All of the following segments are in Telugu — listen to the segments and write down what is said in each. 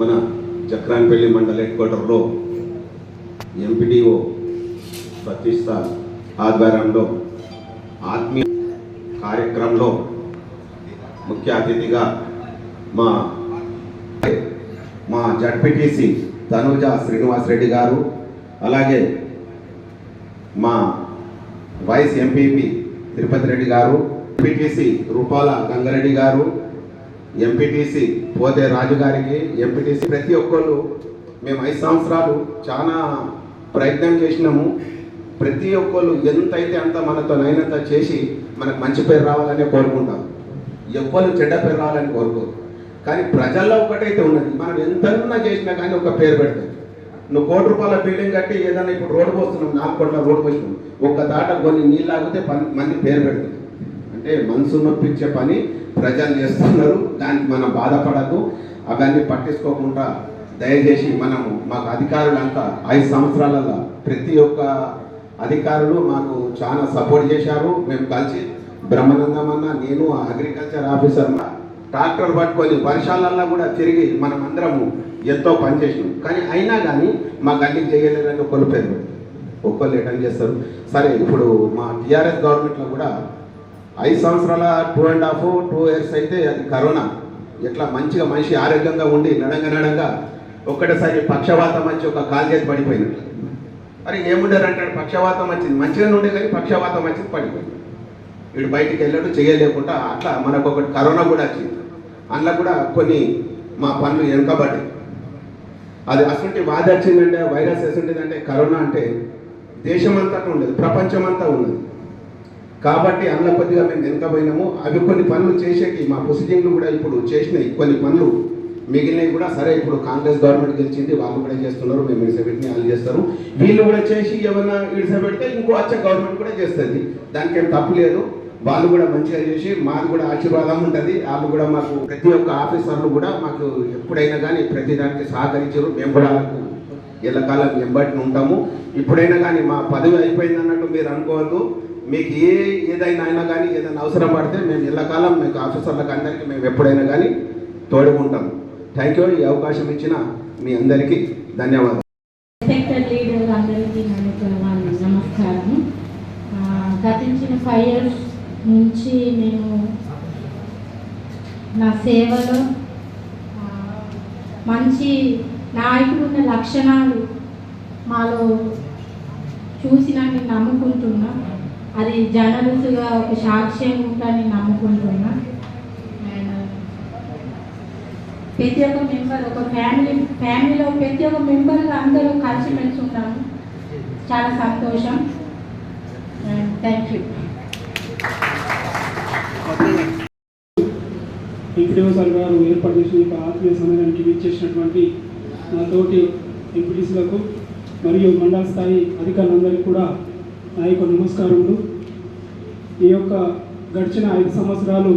మన చక్రాన్పల్లి మండల హెడ్ క్వార్టర్లో ఎంపీడీఓ ప్రతిష్ట ఆధ్వర్యంలో ఆత్మీయ కార్యక్రమంలో ముఖ్య అతిథిగా మా మా జడ్పీటీసీ తనుజ శ్రీనివాస్ రెడ్డి గారు అలాగే మా వైస్ ఎంపీపీ తిరుపతి రెడ్డి గారు ఎంపీటీసీ రూపాల గంగారెడ్డి గారు ఎంపీటీసీ పోతే రాజుగారికి ఎంపీటీసీ ప్రతి ఒక్కళ్ళు మేము ఐదు సంవత్సరాలు చాలా ప్రయత్నం చేసినాము. ప్రతి ఒక్కళ్ళు ఎంతైతే అంత మనతో నైనంత చేసి మనకు మంచి పేరు రావాలనే కోరుకుంటాం ఎవ్వరు చెడ్డ పేరు రావాలని కోరుకోరు. కానీ ప్రజల్లో ఒకటైతే ఉన్నది మనం ఎంతన్నా చేసినా కానీ ఒక పేరు పెడతాం నువ్వు కోటి రూపాయల బిల్డింగ్ కట్టి ఏదైనా ఇప్పుడు రోడ్డు పోస్తున్నాం నాలుగు కోట్ల రోడ్డు పోసినాం ఒక్క దాట కొన్ని నీళ్ళు ఆగితే పని మంది పేరు పెడుతుంది అంటే మనసు నొప్పించే పని ప్రజలు చేస్తున్నారు. దానికి మనం బాధపడద్దు. అవన్నీ పట్టించుకోకుండా దయచేసి మనము మాకు అధికారులంతా ఐదు సంవత్సరాలలో ప్రతి ఒక్క అధికారులు మాకు చాలా సపోర్ట్ చేశారు. మేము కలిసి బ్రహ్మానందం నేను అగ్రికల్చర్ ఆఫీసర్ ట్రాక్టర్ పట్టుకొని వర్షాలల్లో కూడా తిరిగి మనం అందరము ఎంతో పనిచేసినాం కానీ అయినా కానీ మా గల్లీకి చేయలేరని ఒకళ్ళు పేరు పెట్టారు. ఒక్కళ్ళు చేస్తారు. సరే ఇప్పుడు మా టీఆర్ఎస్ గవర్నమెంట్లో కూడా ఐదు సంవత్సరాల two and half two years అయితే అది కరోనా. ఎట్లా మంచిగా మనిషి ఆరోగ్యంగా ఉండి నడంగ నడంగా ఒక్కటేసారి పక్షవాతం వచ్చి ఒక కాలు చేతి పడిపోయినట్లు మరి ఏముండారు అంటాడు పక్షవాతం వచ్చింది. మంచిగానే ఉండే కానీ పక్షవాతం వచ్చింది పడిపోయింది. వీడు బయటికి వెళ్ళాడు చేయలేకుండా అట్లా మనకు ఒకటి కరోనా కూడా వచ్చింది. అందులో కూడా కొన్ని మా పనులు వెనుకబడ్డాయి. అది అసలు బాధ వచ్చిందంటే వైరస్ ఎసుంటిదంటే కరోనా అంటే దేశమంతా ఉండదు ప్రపంచమంతా ఉన్నది కాబట్టి అందులో కొద్దిగా మేము పోయినాము. అవి కొన్ని పనులు చేసేకి మా ప్రొసీజింగ్లు కూడా ఇప్పుడు చేసినాయి. కొన్ని పనులు మిగిలినవి కూడా సరే ఇప్పుడు కాంగ్రెస్ గవర్నమెంట్ గెలిచింది వాళ్ళు కూడా చేస్తున్నారు మేము ఇడిసబెట్టిన వాళ్ళు చేస్తారు. వీళ్ళు కూడా చేసి ఏమన్నా ఇడిసబెడితే ఇంకో వచ్చే గవర్నమెంట్ కూడా చేస్తుంది. దానికి ఏం తప్పు లేదు. వాళ్ళు కూడా మంచిగా చేసి మాకు కూడా ఆశీర్వాదం ఉంటుంది. వాళ్ళు కూడా మాకు ప్రతి ఒక్క ఆఫీసర్లు కూడా మాకు ఎప్పుడైనా కానీ ప్రతి దానికి సహకరించారు. మేము కూడా వాళ్ళకు ఎల్లకాలం ఎంబటి ఉంటాము. ఇప్పుడైనా కానీ మా పదవి అయిపోయింది అన్నట్టు మీరు అనుకోవద్దు. మీకు ఏ ఏదైనా అయినా కానీ ఏదైనా అవసరం పడితే మేము ఎల్లకాలం మీకు ఆఫీసర్లకు అందరికీ మేము ఎప్పుడైనా కానీ తోడుకుంటాం. థ్యాంక్ యూ ఈ అవకాశం ఇచ్చిన మీ అందరికీ ధన్యవాదాలు. నమస్కారం. గతించిన ఫైవ్ ఇయర్స్ నుంచి నేను నా సేవలో మంచి నాయకుడు ఉన్న లక్షణాలు మాలో చూసి నేను నమ్ముకుంటున్నా. అది జర్నలిస్ట్గా ఒక సాక్ష్యం ఉందని నమ్ముకుంటున్నా. అండ్ ప్రతి ఒక్క మెంబర్ ఒక ఫ్యామిలీ ఫ్యామిలీలో ప్రతి ఒక్క మెంబర్ అందరూ కలిసిమెలిసి ఉన్నాము చాలా సంతోషం. Thank you. వెంకటేశ్వర గారు ఏర్పాటు చేసిన యొక్క ఆత్మీయ సమాజానికి విచ్చేసినటువంటి నా తోటి ఎంపీటీసీలకు మరియు మండల స్థాయి అధికారులందరికీ కూడా నాయకు నమస్కారములు. ఈ యొక్క గడిచిన ఐదు సంవత్సరాలు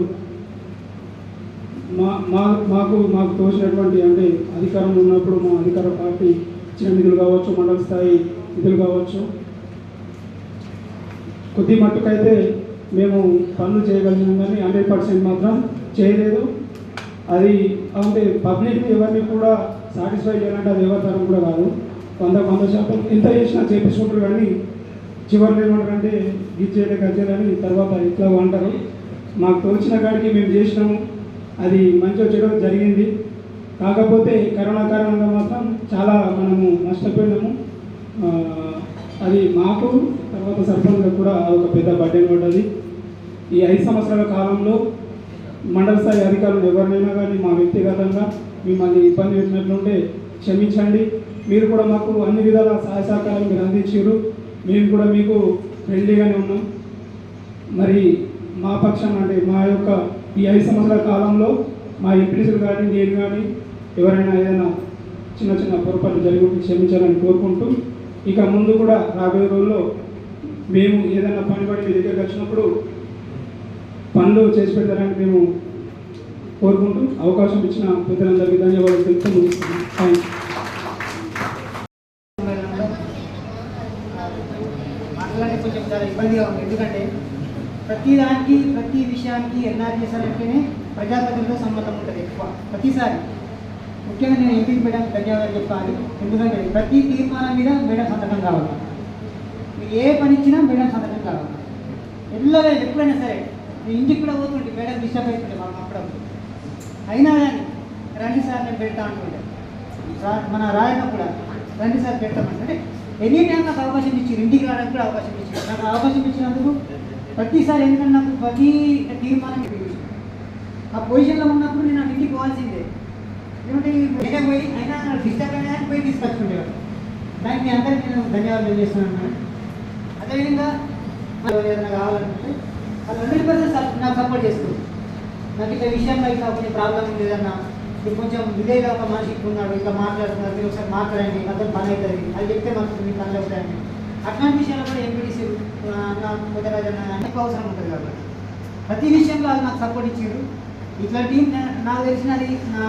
మా మా మాకు మాకు తోచినటువంటి అంటే అధికారం ఉన్నప్పుడు మా అధికార పార్టీ ఇచ్చిన నిధులు కావచ్చు మండల స్థాయి నిధులు కావచ్చు. కొద్ది మట్టుకైతే మేము పనులు చేయగలిగినాం కానీ హండ్రెడ్ పర్సెంట్ మాత్రం చేయలేదు. అది అంటే పబ్లిక్ ఎవరిని కూడా సాటిస్ఫై చేయాలంటే అది ఎవరి తరం కూడా కాదు. వంద వంద శాతం ఎంత చేసినా చేపించుకుంటారు కానీ చివరిలో ఏమంటారంటే గిచ్చేయలే గచ్చేయాలని తర్వాత ఇట్లా అంటారు? మాకు తోచిన కాడికి మేము చేసినాము. అది మంచిగా చేయడం జరిగింది. కాకపోతే కరోనా కారణంగా మాత్రం చాలా మనము నష్టపోయినాము. అది మాకు తర్వాత సర్పంచ్లకు కూడా ఒక పెద్ద బడ్డెన్ పడ్డది. ఈ ఐదు సంవత్సరాల కాలంలో మండల స్థాయి అధికారులు ఎవరినైనా కానీ మా వ్యక్తిగతంగా మిమ్మల్ని ఇబ్బంది పెట్టినట్లుంటే క్షమించండి. మీరు కూడా మాకు అన్ని విధాల సహాయ సహకారాలు మీరు అందించారు మేము కూడా మీకు ఫ్రెండ్లీగానే ఉన్నాం. మరి మా పక్షం అంటే మా యొక్క ఈ ఐదు సంవత్సరాల కాలంలో మా ఎంపీసీలు కానీ నేను కానీ ఎవరైనా ఏదైనా చిన్న చిన్న పొరపాట్లు జరిగి క్షమించాలని కోరుకుంటూ ఇక ముందు కూడా రాబోయే రోజుల్లో మేము ఏదైనా పని పడి మీ దగ్గరికి వచ్చినప్పుడు పనులు చేసి పెడతారని మేము కోరుకుంటూ అవకాశం ఇచ్చిన పెద్దలందరికీ ధన్యవాదాలు తెలుపుతూ ముగిస్తున్నాను థ్యాంక్ యూ మాట్లాడే కొంచెం చాలా ఇబ్బందిగా ఉంది. ఎందుకంటే ప్రతిదానికి ప్రతి విషయానికి ఎన్ఆర్జీఎస్ఆర్ అంటేనే ప్రజాప్రతినిధితో సమ్మతం ఉంటుంది ఎక్కువ. ప్రతిసారి. ముఖ్యంగా నేను ఎంపీ మేడం ధన్యవాదాలు చెప్పాలి. ఎందుకంటే ప్రతి తీర్మానం మీద మేడం సంతకం కావాలి. మీరు ఏ పని ఇచ్చినా మేడం సంతకం కావాలి. ఎల్లగా ఎప్పుడైనా సరే నేను ఇంటికి కూడా పోతుంటే మేడం డిస్టర్బ్ అవుతుంటే మనం అప్పుడప్పుడు. అయినా కానీ రండి సార్ నేను పెడతా అంటుంటే రా- మన రాయన కూడా రండి సార్ పెడతామంటే ఎనీ టైం నాకు అవకాశం ఇచ్చారు ఇంటికి రావడానికి కూడా అవకాశం ఇచ్చారు నాకు అవకాశం ఇచ్చినందుకు ప్రతిసారి ఎందుకంటే నాకు ప్రతి తీర్మానం ఆ పొజిషన్లో ఉన్నప్పుడు నేను ఇంటికి పోవాల్సిందే. ఎందుకంటే వేరే పోయి అయినా డిస్టర్బ్ అయినా పోయి తీసుకొచ్చుకునేవాడు దానికి మీ అందరికీ నేను ధన్యవాదాలు తెలియజేస్తున్నాను అదేవిధంగా నాకు ఏదైనా కావాలనుకుంటే వాళ్ళు హండ్రెడ్ పర్సెంట్ నాకు సపోర్ట్ చేస్తుంది నాకు ఇట్లా విషయంలో ఇట్లా కొంచెం ప్రాబ్లం లేదన్నా మీరు కొంచెం విలేగా ఒక మనిషి ఉన్నాడు ఇట్లా మాట్లాడుతున్నారు మీరు ఒకసారి మాట్లాడండి మొత్తం పని అవుతుంది. అది చెప్తే మనకు మీ పనులు అవుతాయండి. అట్లాంటి విషయంలో కూడా ఎంపీడీసీ నా ముదరాజన్న ఎక్కువ అవసరం ఉంటుంది కాబట్టి. ప్రతి విషయంలో అది నాకు సపోర్ట్ ఇచ్చారు. ఇట్లాంటి నాకు తెలిసినది నా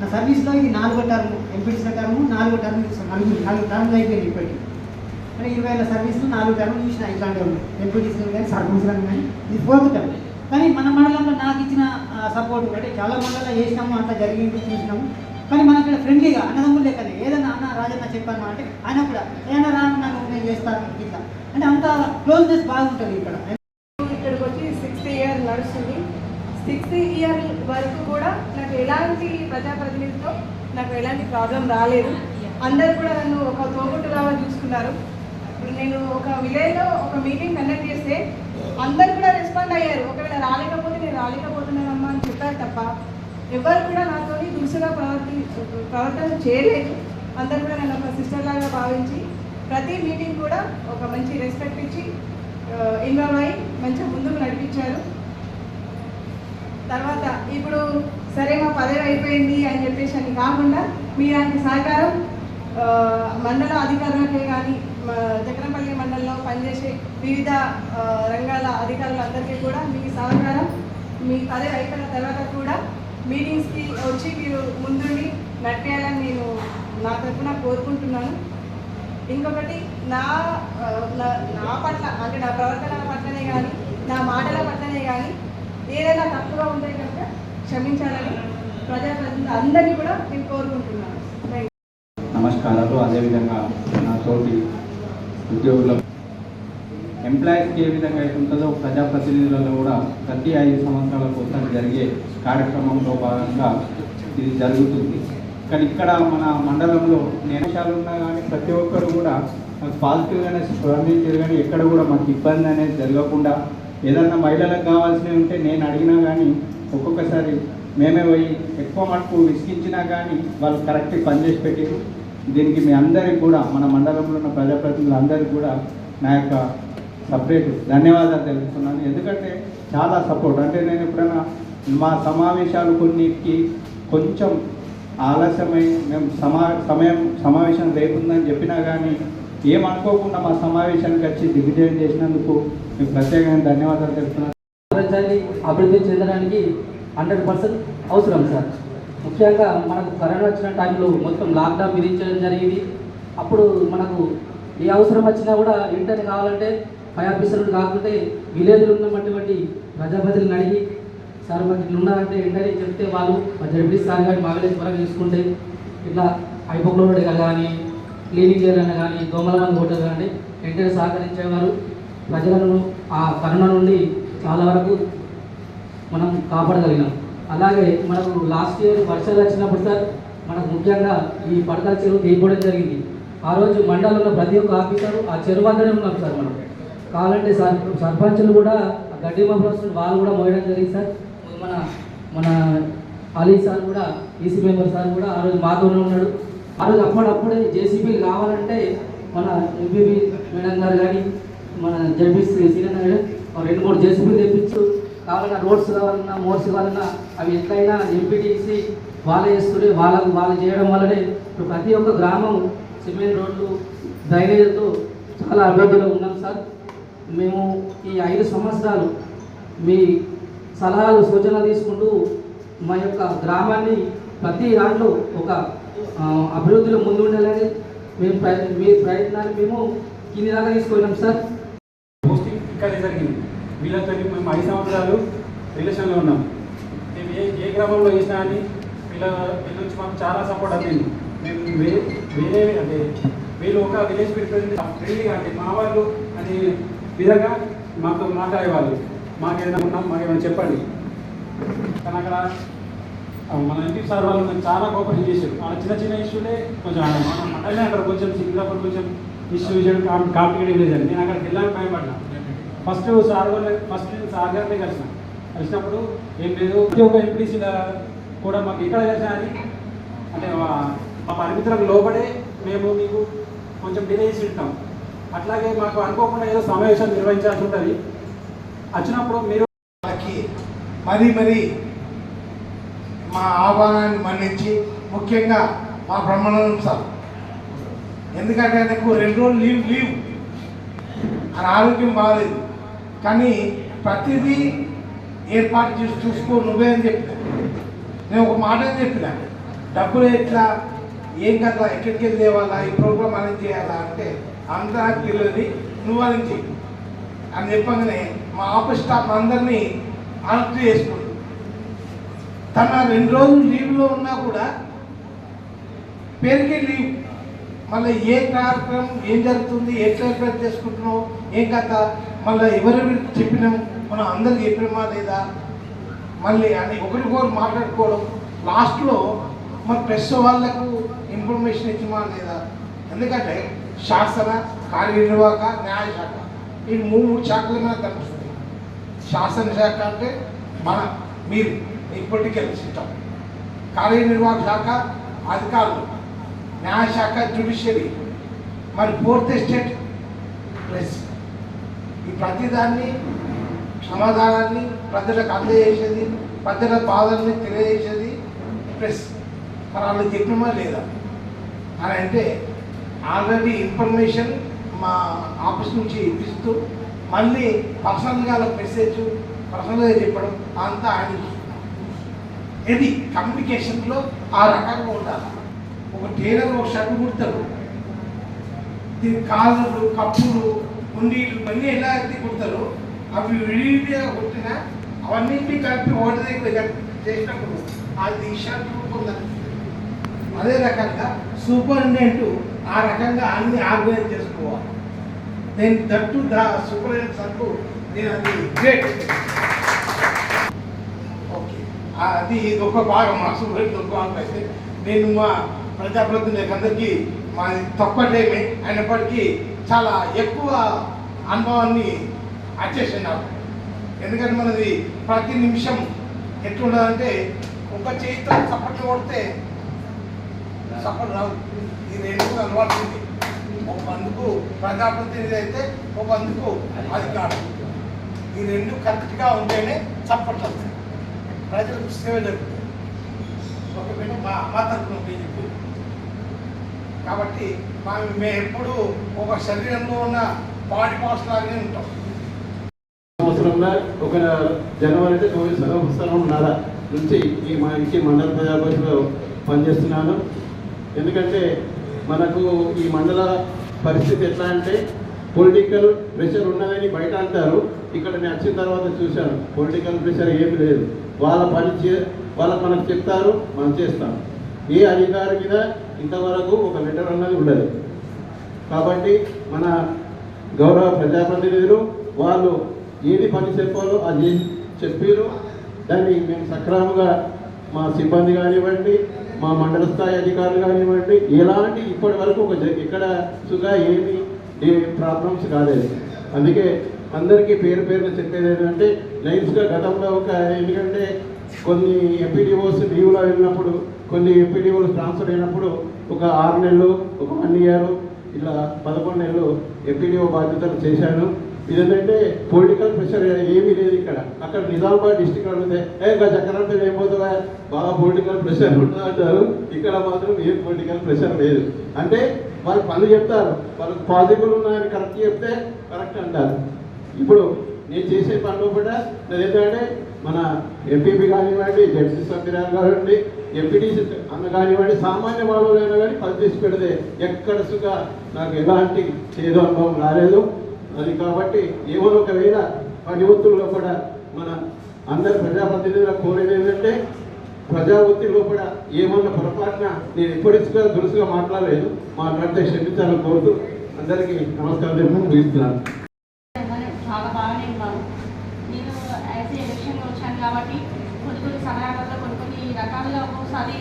నా సర్వీస్లో ఇది నాలుగో టర్మ్ ఎంపీటీసీ టర్మ్ నాలుగో టర్మ్ నలుగురు నాలుగు టర్మ్లు అయిపోయింది ఇప్పటికి. అంటే ఇరవై ఏళ్ళ సర్వీస్లో నాలుగు టర్మ్ చూసిన ఇట్లాంటివి ఉన్నాయి. ఎంపీటీసీలు కానీ సర్పంచ్లు కానీ ఇది ఫోర్త్ టర్మ్ కానీ మన మండలంలో నాకు ఇచ్చిన సపోర్ట్ అంటే చాలా మండలంలో చేసినాము అంత జరిగింది చూసినాము. కానీ మన ఇక్కడ ఫ్రెండ్లీగా అన్నదమ్ములు లేకనే ఏదన్నా అన్న రాజన్న చెప్పాను అంటే ఆయన కూడా ఏదైనా రాను నన్ను నేను చేస్తాను ఇట్లా. అంటే అంత క్లోజ్నెస్ బాగుంటుంది ఇక్కడ. ఇక్కడికి వచ్చి సిక్స్త్ ఇయర్ నడుస్తుంది. సిక్స్త్ ఇయర్ వరకు కూడా నాకు ఎలాంటి ప్రజాప్రతినిధితో నాకు ఎలాంటి ప్రాబ్లం రాలేదు. అందరు కూడా నన్ను ఒక తోబుట్టులాగా చూసుకున్నారు. ఇప్పుడు నేను ఒక విలేజ్లో ఒక మీటింగ్ కండక్ట్ చేస్తే అందరు కూడా రెస్పాండ్ అయ్యారు. ఒకవేళ రాలేకపోతే నేను రాలేకపోతున్నానమ్మా అని చెప్పారు తప్ప ఎవరు కూడా నాతో దురుసుగా ప్రవర్తి ప్రవర్తన చేయలేదు. అందరు కూడా నన్ను ఒక సిస్టర్ లాగా భావించి ప్రతి మీటింగ్ కూడా ఒక మంచి రెస్పెక్ట్ ఇచ్చి ఇన్వాల్వ్ అయ్యి మంచిగా ముందుకు నడిపించారు. తర్వాత ఇప్పుడు సరే మా పదవి అయిపోయింది అని చెప్పేసి అని కాకుండా మీ దానికి సహకారం మండల అధికారులకే కానీ జగనపల్లి మండలం పనిచేసే వివిధ రంగాల రంగాల అధికారులందరికీ కూడా మీ సహకారం మీ పదవి అయిపోయిన తర్వాత కూడా మీటింగ్స్కి వచ్చి మీరు ముందుండి నడిపేయాలని నేను నా తరఫున కోరుకుంటున్నాను. ఇంకొకటి నా నా- నా పట్ల అంటే నా ప్రవర్తన పట్లనే కానీ నా మాటల పట్లనే కానీ ఏదైనా తప్పుగా ఉంటే కనుక క్షమించాలని ప్రజాప్రతినిధులు అందరినీ కూడా నేను కోరుకుంటున్నాను. నమస్కారాలు. అదేవిధంగా నా తోటి ఉద్యోగులకు ఎంప్లాయీస్కి ఏ విధంగా అయితే ఉంటుందో ప్రజాప్రతినిధులలో కూడా ప్రతి ఐదు సంవత్సరాల కోసం జరిగే కార్యక్రమంలో భాగంగా ఇది జరుగుతుంది. కానీ ఇక్కడ మన మండలంలో నిమిషాలు ఉన్నా కానీ ప్రతి ఒక్కరు కూడా మాకు పాజిటివ్గానే స్పందించారు కానీ ఎక్కడ కూడా మాకు ఇబ్బంది అనేది జరగకుండా ఏదన్నా మహిళలకు కావాల్సినవి ఉంటే నేను అడిగినా కానీ ఒక్కొక్కసారి మేమే పోయి ఎక్కువ మటుకు విసిగించినా కానీ వాళ్ళు కరెక్ట్గా పనిచేసి పెట్టారు దీనికి మీ అందరికి కూడా మన మండలంలో ఉన్న ప్రజాప్రతినిధులు అందరికీ కూడా నా యొక్క సపరేట్. ధన్యవాదాలు తెలుపుతున్నాను. ఎందుకంటే చాలా సపోర్ట్. అంటే నేను ఎప్పుడైనా మా సమావేశాలు కొన్నిటికి కొంచెం ఆలస్యమై మేము సమా సమయం సమావేశం లేకుందని చెప్పినా కానీ ఏమనుకోకుండా మా సమావేశానికి వచ్చి దిగ్విజయం చేసినందుకు మీకు ప్రత్యేకంగా ధన్యవాదాలు తెలుపుతున్నాను. ప్రపంచాన్ని అభివృద్ధి చెందడానికి హండ్రెడ్ పర్సెంట్ అవసరం సార్. ముఖ్యంగా మనకు కరోనా వచ్చిన టైంలో మొత్తం లాక్డౌన్ విధించడం జరిగింది. అప్పుడు మనకు ఏ అవసరం వచ్చినా కూడా ఇంటర్ కావాలంటే పై ఆఫీసర్లు కాకుంటే విలేజ్లో ఉన్నటువంటి ప్రజాపతిని అడిగి సార్ మాకు ఇట్లా ఉన్నారంటే ఏంటని చెప్తే వాళ్ళు మా జడ్పీ సార్ కానీ మా విలేజ్ పరంగా చూసుకుంటే ఇట్లా హైపోక్లోరైడ్ కానీ క్లీనింగ్ చేయాలని కానీ దోమల మంది కొట్టదు కానీ వెంటనే సహకరించేవారు. ప్రజలను ఆ కరోనా నుండి చాలా వరకు మనం కాపాడగలిగినాం. అలాగే మనకు లాస్ట్ ఇయర్ వర్షాలు వచ్చినప్పుడు సార్ మనకు ముఖ్యంగా ఈ పడకల చెరువు తీయడం జరిగింది. ఆ రోజు మండలంలో ప్రతి ఒక్క ఆఫీసరు ఆ చెరువు అందరే ఉన్నాం సార్ మనం. కావాలంటే సర్ సర్పంచులు కూడా గడ్డి మఫ్లర్స్ వాళ్ళు కూడా మోయడం జరిగింది సార్. మన మన అలీ సార్ కూడా ఈసీ మెంబర్ సార్ కూడా ఆ రోజు మాతోనే ఉన్నాడు. ఆ రోజు అప్పుడప్పుడే జేసీబీలు కావాలంటే మన ఎంపీబీ మేడం గారు కానీ మన జడ్పీ సీనియర్ గారు రెండు మూడు జేసీబీలు తెప్పించు. కావాలన్నా రోడ్స్ కావాలన్నా మోర్స్ కావాలన్నా అవి ఎట్లయినా ఎంపీటీసీ వాళ్ళే చేస్తుంటే వాళ్ళకు వాళ్ళు చేయడం వల్లనే ఇప్పుడు ప్రతి ఒక్క గ్రామం సిమెంట్ రోడ్లు డ్రైనేజీలతో చాలా అభివృద్ధిలో ఉన్నాం సార్. మేము ఈ ఐదు సంవత్సరాలు మీ సలహాలు సూచనలు తీసుకుంటూ మా యొక్క గ్రామాన్ని ప్రతి దాంట్లో ఒక అభివృద్ధిలో అభివృద్ధిలో ముందుండాలని మేము ప్రయ- మీ ప్రయత్నాన్ని మేము కింది దాకా తీసుకున్నాం సార్. పోస్టింగ్ ఇక్కడే జరిగింది. వీళ్ళతో మేము ఐదు సంవత్సరాలు రిలేషన్లో ఉన్నాం. మేము ఏ ఏ గ్రామంలో చేసినా అని వీళ్ళ వీళ్ళ నుంచి మాకు చాలా సపోర్ట్ అందింది. మేము వేరే అంటే వీళ్ళు ఒక విలేజ్ రిప్రజెంటేటివ్ అంటే మా వాళ్ళు అని విధంగా మాతో మాట్లాడేవాళ్ళు. మాకేమైనా ఉన్నాం మాకేమైనా చెప్పండి. కానీ అక్కడ మన ఎంపీ సార్ వాళ్ళు చాలా కోపం చేశారు. ఆ చిన్న చిన్న ఇష్యూలే కొంచెం మన అక్కడ కొంచెం సికింద్రాబాద్ కొంచెం ఇష్యూ చేయడం కాంప్లికేట్ లేదండి అని నేను అక్కడికి వెళ్ళడానికి భయపడ్డా. ఫస్ట్ సార్ వాళ్ళు ఫస్ట్ నేను సార్ గారినే కలిసిన. కలిసినప్పుడు ఏం లేదు. ప్రతి ఒక్క ఎంపీసీల కూడా మాకు ఇక్కడ కలిసిన అని అంటే మా- మా పరిమితులకు లోబడే మేము మీకు కొంచెం డిలే చేసి ఉంటాం. అట్లాగే మాకు అనుకోకుండా ఏదో సమావేశం నిర్వహించాల్సి ఉంటుంది. వచ్చినప్పుడు మీరు వాళ్ళకి మరీ మరీ మా ఆహ్వానాన్ని మన్నించి ముఖ్యంగా మా బ్రహ్మానందం సార్ ఎందుకంటే ఆయనకు రెండు రోజులు లీవ్ లీవ్. ఆయన ఆరోగ్యం బాగాలేదు కానీ ప్రతిదీ ఏర్పాటు చేసి చూసుకో నువ్వే అని చెప్పిన. నేను ఒక మాట అని చెప్పిన. డబ్బులు ఎట్లా ఏం కదా ఎక్కడికి వెళ్ళి ఈ ప్రోగ్రామ్ అనేది చేయాలా అంటే అంత నాకు తెలియదు నువ్వు అని చెప్పగానే మా ఆఫీస్ స్టాఫ్ అందరినీ అరెస్ట్ చేసుకుంది. తన రెండు రోజులు లీవ్లో ఉన్నా కూడా పేరుకి లీవ్. మళ్ళీ ఏ కార్యక్రమం ఏం జరుగుతుంది ఎట్లా ఏర్పాటు చేసుకుంటున్నావు ఏం కథ మళ్ళీ ఎవరెవరికి చెప్పినాం మనం అందరికి చెప్పినామా లేదా? మళ్ళీ అని ఒకరికొకరు మాట్లాడుకోవడం. లాస్ట్లో మన ప్రెస్ వాళ్ళకు ఇన్ఫర్మేషన్ ఇచ్చిమా లేదా? ఎందుకంటే శాసన కార్యనిర్వాహక న్యాయశాఖ ఈ మూడు మూడు శాఖలు మనకు కనిపిస్తుంది శాసనశాఖ అంటే మన మీరు మీ పొలిటికల్ సిస్టమ్ కార్యనిర్వాహక శాఖ అధికారులు. న్యాయశాఖ జ్యుడిషియరీ మరి ఫోర్త్ ఎస్టేట్ ప్రెస్ ఈ ప్రతిదాన్ని సమాధానాన్ని ప్రజలకు అందజేసేది ప్రజల బాధల్ని తెలియజేసేది ప్రెస్ మరి వాళ్ళు చెప్పినమా లేదా? అని అంటే ఆల్రెడీ ఇన్ఫర్మేషన్ మా ఆఫీస్ నుంచి ఇప్పిస్తూ మళ్ళీ పర్సనల్గా మెసేజ్ పర్సనల్గా చెప్పడం అంతా ఆయన ఇది కమ్యూనికేషన్లో ఆ రకంగా ఉండాలి. ఒక టైలర్ ఒక షర్ట్ కుడతాడు. దీని కాళ్ళలు కప్పులు ఉండీలు ఇవన్నీ ఎలా ఎత్తి కుడతారు అవి విడివిడిగా కుట్టినా అవన్నింటినీ కలిపి ఒకటి దగ్గర చేసినప్పుడు అది షర్ట్ రూపొందని అదే రకంగా సూపరింటెండెంట్ ఆ రకంగా అన్ని ఆర్గనైజ్ చేసుకోవాలి. నేను దట్టు దా సూపరింటెండెంట్ సార్కు నేను అది గ్రేట్ ఓకే అది ఇది ఒక భాగం. మా సూపరింటెండెంట్ ఒక భాగం అయితే నేను మా ప్రజాప్రతినిధులకు అందరికీ మాది తక్కువ టైమే అయినప్పటికీ చాలా ఎక్కువ అనుభవాన్ని వచ్చేసింది నాకు ఎందుకంటే మనది ప్రతి నిమిషం ఎట్లుండదంటే ఒక చేతితో చప్పట్లు కొడితే సఫలు రావు. ఈ రెండు అలవాటు ఉంది. ఒక బంధుకు ప్రజాప్రతినిధి అయితే ఒక బంధుకు అధికారం. ఈ రెండు కరెక్ట్గా ఉంటేనే చప్పట్లు వస్తాయి. ప్రజలకు సేవ జరుగుతుంది. ఒక బిడ్డ మా మా తరఫున బీజేపీ కాబట్టి మా మేము ఎప్పుడు ఒక శరీరంలో ఉన్న బాడీ పార్ట్స్ లాగానే ఉంటాం. సంవత్సరంలో ఒక జనవరి అంటే తొమ్మిది సంవత్సరంన్నర నుంచి ఈ మా ఇంటి మండల ప్రజాపతిలో పనిచేస్తున్నాను. ఎందుకంటే మనకు ఈ మండల పరిస్థితి ఎట్లా అంటే పొలిటికల్ ప్రెషర్ ఉన్నదని బయట అంటారు. ఇక్కడ నేను వచ్చిన తర్వాత చూశాను. పొలిటికల్ ప్రెషర్ ఏమి లేదు. వాళ్ళ పని చే వాళ్ళకి మనకు చెప్తారు మనం చేస్తాం. ఏ అధికారి మీద ఇంతవరకు ఒక లెటర్ అన్నది ఉండదు. కాబట్టి మన గౌరవ ప్రజాప్రతినిధులు వాళ్ళు ఏది పని చెప్పాలో అది చెప్పారు. దాన్ని మేము సక్రమంగా మా సిబ్బంది కానివ్వండి మా మండల స్థాయి అధికారులు కానివ్వండి ఎలాంటి ఇప్పటి వరకు ఒక ఇక్కడ సుగా ఏమి ఏ ప్రాబ్లమ్స్ కాలేదు. అందుకే అందరికీ పేరు పేరున చెప్పేది ఏంటంటే లైన్స్గా గతంలో ఒక ఎందుకంటే కొన్ని ఎంపీడీఓస్ లీవ్లో వెళ్ళినప్పుడు కొన్ని ఎంపీడీఓలు ట్రాన్స్ఫర్ అయినప్పుడు ఒక ఆరు నెలలు ఒక వన్ ఇయర్ ఇలా పదకొండు నెలలు ఎంపీడీఓ బాధ్యతలు చేశాను. ఇదేంటంటే పొలిటికల్ ప్రెషర్ ఏమీ లేదు ఇక్కడ. అక్కడ నిజామాబాద్ డిస్టిక్ అడిగితే ఏ ఇంకా చక్రాంతం ఏమవుతుందా బాగా పొలిటికల్ ప్రెషర్ ఉంటుంది అంటారు. ఇక్కడ మాత్రం ఏం పొలిటికల్ ప్రెషర్ లేదు. అంటే వాళ్ళు పనులు చెప్తారు. వాళ్ళకి పాజిబుల్ ఉన్నాయని కరెక్ట్ చెప్తే కరెక్ట్ అంటారు. ఇప్పుడు నేను చేసే పనులు కూడా నేను ఏంటంటే మన ఎంపీపీ కానివ్వండి జడ్జి సభ్యురాలు కానివ్వండి ఎంపీటీసీ అన్న కానివ్వండి సామాన్య అయినా కానీ పని చేసి పెడితే ఎక్కడ సుగా నాకు ఎలాంటి చేదు అనుభవం రాలేదు. అది కాబట్టి ఏమో ఒకవేళ పని ఒత్తుల్లో కూడా మన అందరి ప్రజాప్రతినిధులకు కోరేది ఏంటంటే ప్రజా ఒత్తిడిలో కూడా ఏమన్నా పొరపాటున నేను ఎప్పుడెచ్చుగా దురుసుగా మాట్లాడలేదు. మాట్లాడితే క్షమించాలని కోరుతూ అందరికీ నమస్కారం చెప్పి ముగిస్తున్నాను. చాలా బాగానే ఉన్నాను నేను యాజ్ ఎలక్షన్లో వచ్చాను కాబట్టి కొన్ని కొన్ని సమయాలలో కొన్ని కొన్ని రకాలుగా ఒక్కొక్కసారి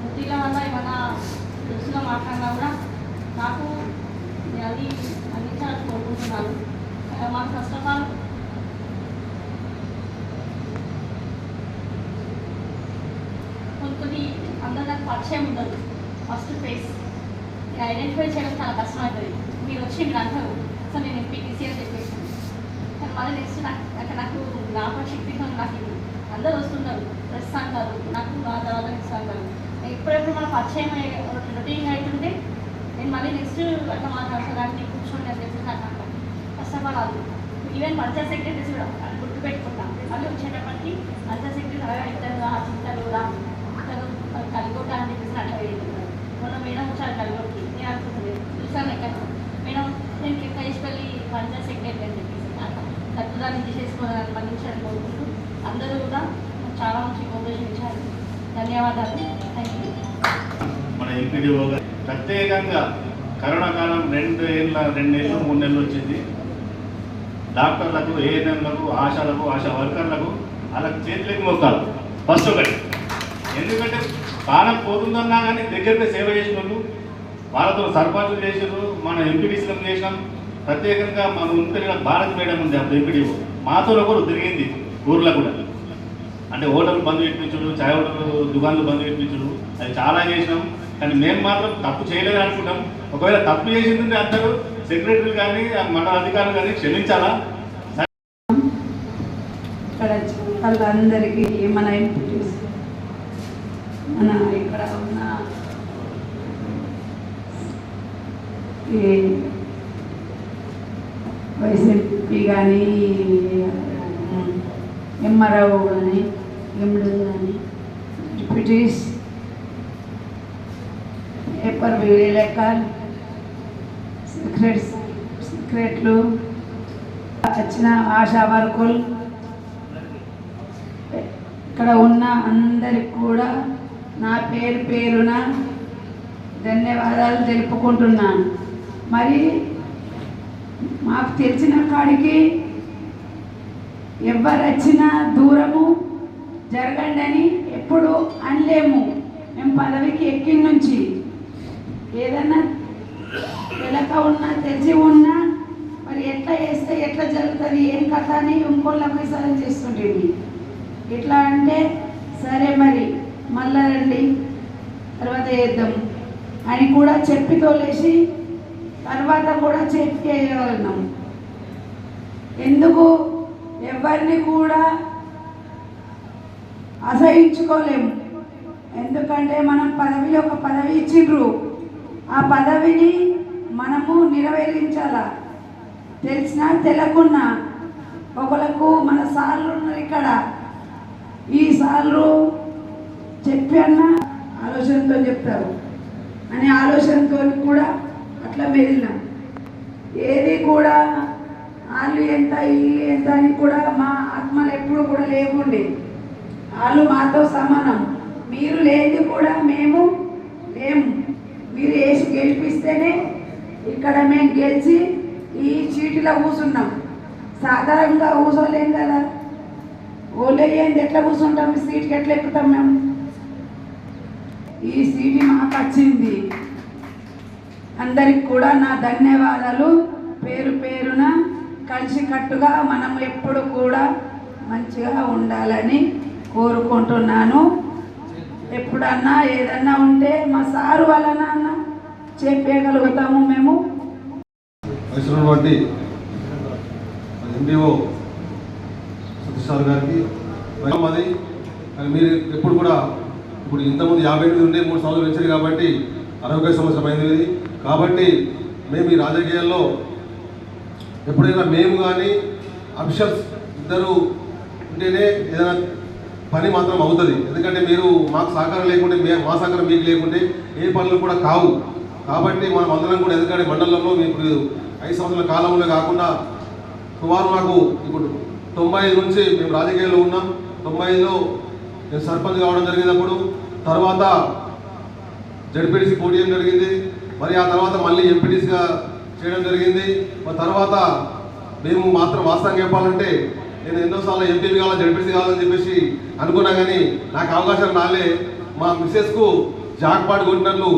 వృత్తిల వల్ల ఏమైనా దుస్తుగా మాట్లాడినా కూడా నాకు అది అందించాలని కోరుకుంటున్నాను మాకు ఫస్ట్ ఆఫ్ ఆల్ కొన్ని కొన్ని అందరూ నాకు పరిచయం ఉండదు ఫస్ట్ ఫేస్ ఐడెంటిఫై చేయడం చాలా కష్టం అవుతుంది మీరు వచ్చి మీరు అంటారు సో నేను ఎంపీటీసీఆర్ చెప్పేసాను కానీ మళ్ళీ నెక్స్ట్ నాకు అక్కడ నాకు జ్ఞాపక శక్తితో నాకు ఇది అందరూ వస్తున్నారు ప్రెస్ అంటారు నాకు నా తర్వాత నెక్స్ట్ అంటారు ఎప్పుడెప్పుడు మన పరిచయం రొటీన్ అవుతుంటే నేను మళ్ళీ నెక్స్ట్ అట్లా మాట్లాడతాను కూర్చోండి అని చెప్పేసి నాకు అంటాను first of even panchayat secretaries కూడా అది గుర్తుపెట్టుకుంటాం. మళ్ళీ వచ్చేటప్పటికి పంచాయత్ సెక్రటరీ అలాగే ఇద్దరు ఆ చింతలు కలిగొట్ట అని చెప్పేసి అట్లా వేడుకుంటారు మొన్న మేడం వచ్చారు కలిగొట్టి. నేను అనుకుంటుంది చూసాను ఎక్కడ మేడం నేను కింద వెళ్ళి పంచాయత్ సెక్రటరీ అని చెప్పేసి అట్లా తప్పుదాన్ని తీసేసుకోవాలని పండించాలని కోరుకుంటూ అందరూ కూడా చాలా మంచి కోఆపరేషన్ ఇచ్చారు. ధన్యవాదాలు. థ్యాంక్ యూ మన ఎంపీడీఓ ప్రత్యేకంగా కరోనా కాలం రెండు ఏళ్ళ రెండేళ్ళు మూడు నెలలు వచ్చింది. డాక్టర్లకు ఏఎన్ఎంలకు ఆశాలకు ఆశా వర్కర్లకు అలా చేతులకి మొక్కాలి ఫస్ట్ ఒకటి. ఎందుకంటే ప్రాణం పోతుందన్నా కానీ దగ్గరనే సేవ చేసిన వాళ్ళు వాళ్ళతో సర్పంచులు చేసారు మన ఎంపీడీసీలను చేసినాం. ప్రత్యేకంగా మన ఉంటే భారత్ మేడం ఉంది అప్పుడు ఎంపీడీ మాతో ఒకరు తిరిగింది ఊర్లో కూడా. అంటే హోటల్ బంద్ పెట్టించుడు చాయ్ హోటల్ దుకాణాలు బంద్ పెట్టించుడు అది చాలా చేసినాం. కానీ మేము మాత్రం తప్పు చేయలేదు అనుకుంటాం ఒకవేళ తప్పు చేసింది అందరూ సెక్రటరీ కానీ మండల అధికారులు కానీ క్షమించాలా? ఇక్కడ వాళ్ళందరికీ మన ఎంపీటీస్ మన ఇక్కడ ఉన్న ఈ వైసీపీ కానీ ఎంఆర్ఓ కానీ ఎండు కానీ డిప్యూటీస్ పేపర్ విలేకర్ సీక్రెట్స్ సీక్రెట్లు వచ్చిన ఆశా వర్కులు. ఇక్కడ ఉన్న అందరికి కూడా నా పేరు పేరున ధన్యవాదాలు తెలుపుకుంటున్నాను. మరి మాకు తెలిసిన కాడికి ఎవరు వచ్చినా దూరము జరగండి అని ఎప్పుడు అనలేము. మేము పదవికి ఎక్కిన నుంచి. ఏదన్నా వెనక ఉన్నా తెలిసి ఉన్నా మరి ఎట్లా వేస్తే ఎట్లా జరుగుతుంది ఏం కథ అని ఇంకోళ్ళకి సలహా చేస్తుంటేవి ఎట్లా అంటే సరే మరి మళ్ళా రండి తర్వాత వేద్దాం అని కూడా చెప్పి తోలేసి తర్వాత కూడా చెప్పి చేయగలిగినాం ఎందుకు? ఎవరిని కూడా అసహించుకోలేము ఎందుకంటే మనం పదవి ఒక పదవి ఇచ్చిండ్రు. ఆ పదవిని మనము నెరవేరించాలా తెలిసినా తెలకున్నా ఒకలకు మన సార్లు ఉన్నారు ఇక్కడ. ఈ సార్లు చెప్పి అన్న ఆలోచనతో చెప్తారు అనే ఆలోచనతో కూడా అట్లా వెళ్ళినాం ఏది కూడా వాళ్ళు ఎంత ఇల్లు ఎంత అని కూడా మా ఆత్మలు ఎప్పుడు కూడా లేకుండే. వాళ్ళు మాతో సమానం. మీరు లేనిది కూడా మేము లేము. మీరు వేసి గెలిపిస్తేనే ఇక్కడ మేము గెలిచి ఈ చీటిలో కూర్చున్నాం. సాధారణంగా కూర్చోలేం కదా? ఓలేయండి ఎట్లా కూర్చుంటాం? ఈ సీట్కి ఎట్లా ఎక్కుతాం మేము? ఈ సీటు మాకు వచ్చింది. అందరికి కూడా నా ధన్యవాదాలు. పేరు పేరున కలిసికట్టుగా మనం ఎప్పుడు కూడా మంచిగా ఉండాలని కోరుకుంటున్నాను. ఎప్పుడన్నా ఏదన్నా ఉంటే మా సారు వలన అన్న చెప్పగలుగుతాము మేము. ఎండిఓ సతీష్ సార్ గారికి. అది మీరు ఎప్పుడు కూడా ఇప్పుడు ఇంతకుముందు యాభై ఎనిమిది ఉండే మూడు సంవత్సరాలు పెంచారు కాబట్టి ఆరోగ్య సమస్య పోయింది కాబట్టి మేము ఈ రాజకీయాల్లో ఎప్పుడైనా మేము కానీ అఫిషియల్స్ ఇద్దరు ఉంటేనే ఏదైనా పని మాత్రం అవుతుంది. ఎందుకంటే మీరు మాకు సహకారం లేకుంటే మే మా సహకారం మీకు లేకుంటే ఏ పనులు కూడా కావు. కాబట్టి మనం అందరం కూడా ఎందుకంటే మండలంలో మీకు ఇప్పుడు ఐదు సంవత్సరాల కాలంలో కాకుండా సుమారు మాకు ఇప్పుడు తొంభై ఐదు నుంచి మేము రాజకీయాల్లో ఉన్నాం. తొంభై ఐదులో నేను సర్పంచ్ కావడం జరిగినప్పుడు తర్వాత జడ్పీటీసీ పోటీ చేయడం జరిగింది. మరి ఆ తర్వాత మళ్ళీ ఎంపీటీసీగా చేయడం జరిగింది. మరి తర్వాత మేము మాత్రం వాస్తవం చెప్పాలంటే నేను ఎన్నోసార్లు ఎంపీపీ కావాలని జడ్పీసీ కావాలని చెప్పేసి అనుకున్నా కానీ నాకు అవకాశం రాలే. మా మిస్సెస్కు జాక్పాట్ కొట్టినట్లు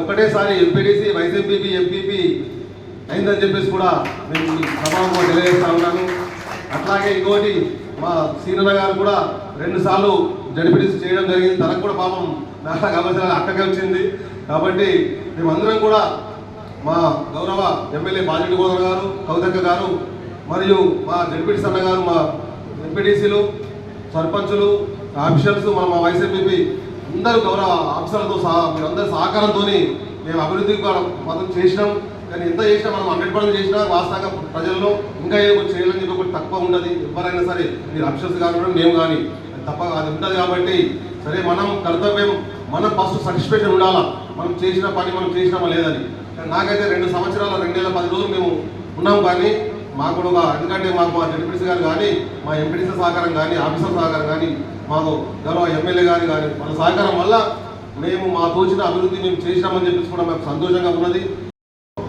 ఒక్కటేసారి ఎంపీటీసీ వైస్ ఎంపీపీ ఎంపీపీ అయిందని చెప్పేసి కూడా నేను సభకు తెలియజేస్తా ఉన్నాను. అట్లాగే ఇంకోటి మా సీనన్న గారు కూడా రెండుసార్లు జడ్పీటీసీ చేయడం జరిగింది. తనకు కూడా పాపం నాకు అవసరాలు అక్కకే వచ్చింది. కాబట్టి మేమందరం కూడా మా గౌరవ ఎమ్మెల్యే బాజిరెడ్డి గోదర్ గారు కౌదక్క గారు మరియు మా జడ్పీటీ అన్నగారు మా ఎంపీటీసీలు సర్పంచులు ఆఫీషియల్స్ మన మా వైసీపీ అందరూ గౌరవ ఆఫీసర్లతో సహా మీరందరి సహకారంతో మేము అభివృద్ధి మతం చేసినాం. కానీ ఎంత చేసినా మనం హండ్రెడ్ పర్సెంట్ చేసినా వాస్తవంగా ప్రజల్లో ఇంకా ఏమో చేయాలని చెప్పి ఒకటి తక్కువ ఉండదు ఎవరైనా సరే మీరు అఫీషియల్స్ కాకుండా మేము కానీ తప్ప అది ఉంటుంది కాబట్టి సరే మనం కర్తవ్యం మనం ఫస్ట్ సాటిస్ఫాక్షన్ ఉండాలా? మనం చేసిన పని మనం చేసినామా లేదని కానీ నాకైతే రెండు సంవత్సరాల రెండు పది రోజులు మేము ఉన్నాం కానీ మాకు కూడా ఎందుకంటే మాకు మా జడ్పీసీ గారు కానీ మా ఎంపీటీసీ సహకారం కానీ ఆఫీసర్ సహకారం కానీ మాకు గౌరవ ఎమ్మెల్యే గారు కానీ మన సహకారం వల్ల మేము మా తోచిన అభివృద్ధి మేము చేసినామని చెప్పేసి కూడా మాకు సంతోషంగా ఉన్నది.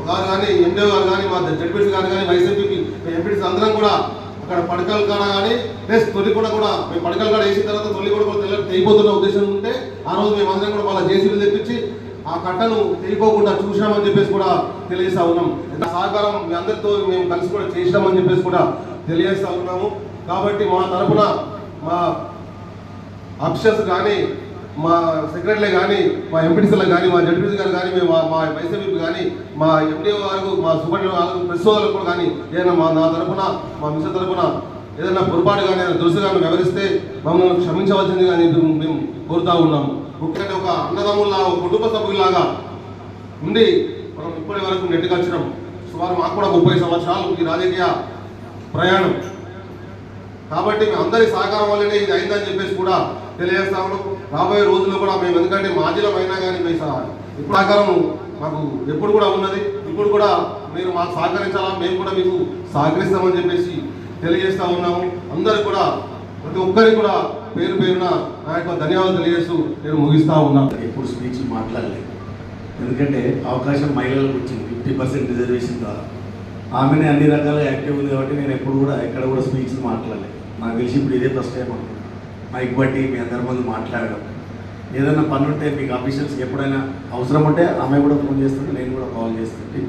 గారు కానీ ఎండిఓ గారు కానీ మా జడ్పీసీ గారు కానీ వైసీపీకి ఎంపీటీసీ అందరం కూడా అక్కడ పడకల కాడ కానీ ప్లస్ తొలి కూడా కూడా మేము పడకల కాడ వేసిన తర్వాత తొలి కూడా కూడా తెల్ల తెగిపోతున్న ఉద్దేశం ఉంటే ఆ రోజు మేము అందరం కూడా వాళ్ళ జేసీబీ తెప్పించి ఆ కట్టను తెలియకోకుండా చూసామని చెప్పేసి కూడా తెలియజేస్తా ఉన్నాం. సహకారం మీ అందరితో మేము కలిసి కూడా చేసినామని చెప్పేసి కూడా తెలియజేస్తా ఉన్నాము. కాబట్టి మా తరపున మా అఫీసర్స్ కానీ మా సెక్రటరీలే కానీ మా ఎంపీటీసీలకు కానీ మా జడ్పీసీ గారు కానీ మేము మా- వైసీపీ కానీ మా ఎండిఓ గారు మా సూపరింటెండెంట్ వాళ్ళకు ప్రెస్ వాళ్ళకు కూడా కానీ ఏదైనా మా నా తరపున మా మిషన్ తరపున ఏదైనా పొరపాటు కానీ ఏదైనా దురుసుగా వ్యవహరిస్తే మమ్మల్ని క్షమించవలసింది కానీ మేము మేము కోరుతా ఉన్నాము. ముఖ్యంగా ఒక అన్నదమ్ముల్లా ఒక కుటుంబ సభ్యులాగా ఉండి మనం ఇప్పటి వరకు నెట్టుకొచ్చినాం సుమారు మాకు కూడా ముప్పై సంవత్సరాలు ఈ రాజకీయ ప్రయాణం. కాబట్టి మీ అందరి సహకారం వల్లనే ఇది అయిందని చెప్పేసి కూడా తెలియజేస్తా ఉన్నాం. రాబోయే రోజుల్లో కూడా మేము ఎందుకంటే మాజీలం అయినా కానీ మీ ఇప్పుడు సహకారం మాకు ఎప్పుడు కూడా ఉన్నది. ఇప్పుడు కూడా మీరు మాకు సహకరించాలా? మేము కూడా మీకు సహకరిస్తామని చెప్పేసి తెలియజేస్తా ఉన్నాము. అందరు కూడా ప్రతి ఒక్కరికి కూడా పేరు పేరున నా యొక్క ధన్యవాదాలు తెలియజేస్తూ నేను ముగిస్తా ఉన్నాను ఎప్పుడు స్పీచ్ మాట్లాడలేదు ఎందుకంటే అవకాశం మహిళలకు వచ్చింది. ఫిఫ్టీ పర్సెంట్ రిజర్వేషన్ ద్వారా. ఆమెనే అన్ని రకాల యాక్టివ్ ఉంది కాబట్టి నేను ఎప్పుడు కూడా ఎక్కడ కూడా స్పీచ్ మాట్లాడలేదు నాకు తెలిసి ఇప్పుడు ఇదే ఫస్ట్ టైం అనుకుంటున్నాను మైక్ బట్టి మీ అందరి ముందు మాట్లాడడం. ఏదైనా పని ఉంటే మీకు ఆఫీషియల్స్కి ఎప్పుడైనా అవసరం ఉంటే ఆమె కూడా ఫోన్ చేస్తుంటే నేను కూడా కాల్ చేస్తుంటే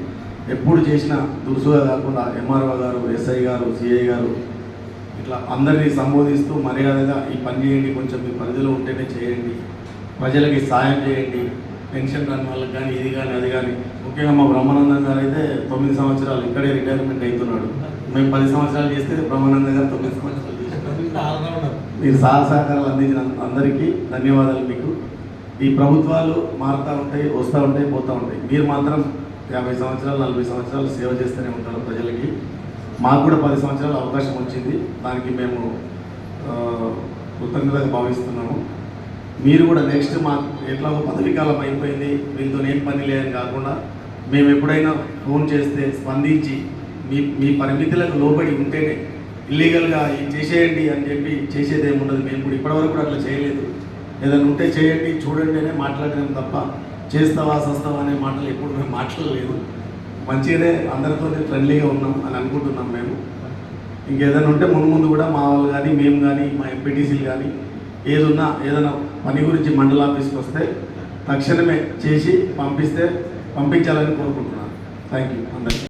ఎప్పుడు చేసినా దురుసుగా కాకుండా ఎంఆర్ఓ గారు ఎస్ఐ గారు సిఐ గారు ఇట్లా అందరినీ సంబోధిస్తూ మర్యాదగా ఈ పని చేయండి కొంచెం మీ పరిధిలో ఉంటేనే చేయండి. ప్రజలకి సాయం చేయండి. పెన్షన్ రాని వాళ్ళకి కానీ ఇది కానీ అది కానీ ముఖ్యంగా మా బ్రహ్మానందం గారు అయితే తొమ్మిది సంవత్సరాలు ఇక్కడే రిటైర్మెంట్ అవుతున్నాడు మేము పది సంవత్సరాలు చేస్తే బ్రహ్మానందం గారు తొమ్మిది సంవత్సరాలు మీరు సహా సహకారాలు అందించిన అందరికీ ధన్యవాదాలు మీకు. ఈ ప్రభుత్వాలు మారుతూ ఉంటాయి వస్తూ ఉంటాయి పోతూ ఉంటాయి. మీరు మాత్రం యాభై సంవత్సరాలు నలభై సంవత్సరాలు సేవ చేస్తూనే ఉంటారు ప్రజలకి. మాకు కూడా పది సంవత్సరాలు అవకాశం వచ్చింది. దానికి మేము కృతజ్ఞతగా భావిస్తున్నాము. మీరు కూడా నెక్స్ట్ మా ఎట్లాగో పదవి కాలం అయిపోయింది. వీళ్ళతో ఏం పని లేదని కాకుండా మేము ఎప్పుడైనా ఫోన్ చేస్తే స్పందించి మీ మీ పరిమితులకు లోబడి ఉంటేనే ఇల్లీగల్గా ఇది చేసేయండి అని చెప్పి చేసేది ఏముండదు ఉండదు. మేము కూడా ఇప్పటివరకు కూడా అట్లా చేయలేదు. ఏదైనా ఉంటే చేయండి చూడండి అనే మాట్లాడలేము తప్ప చేస్తావా సస్తావా అనే మాటలు ఎప్పుడు మేము మాట్లాడలేదు. మంచిగానే అందరితో ఫ్రెండ్లీగా ఉన్నాం అని అనుకుంటున్నాం మేము. ఇంకేదైనా ఉంటే ముందు ముందు కూడా మా వాళ్ళు కానీ మేము కానీ మా ఎంపీటీసీలు కానీ ఏదున్నా ఏదైనా పని గురించి మండల ఆఫీస్కి వస్తే తక్షణమే చేసి పంపిస్తే పంపించాలని కోరుకుంటున్నాను. థ్యాంక్ యూ అందరికీ.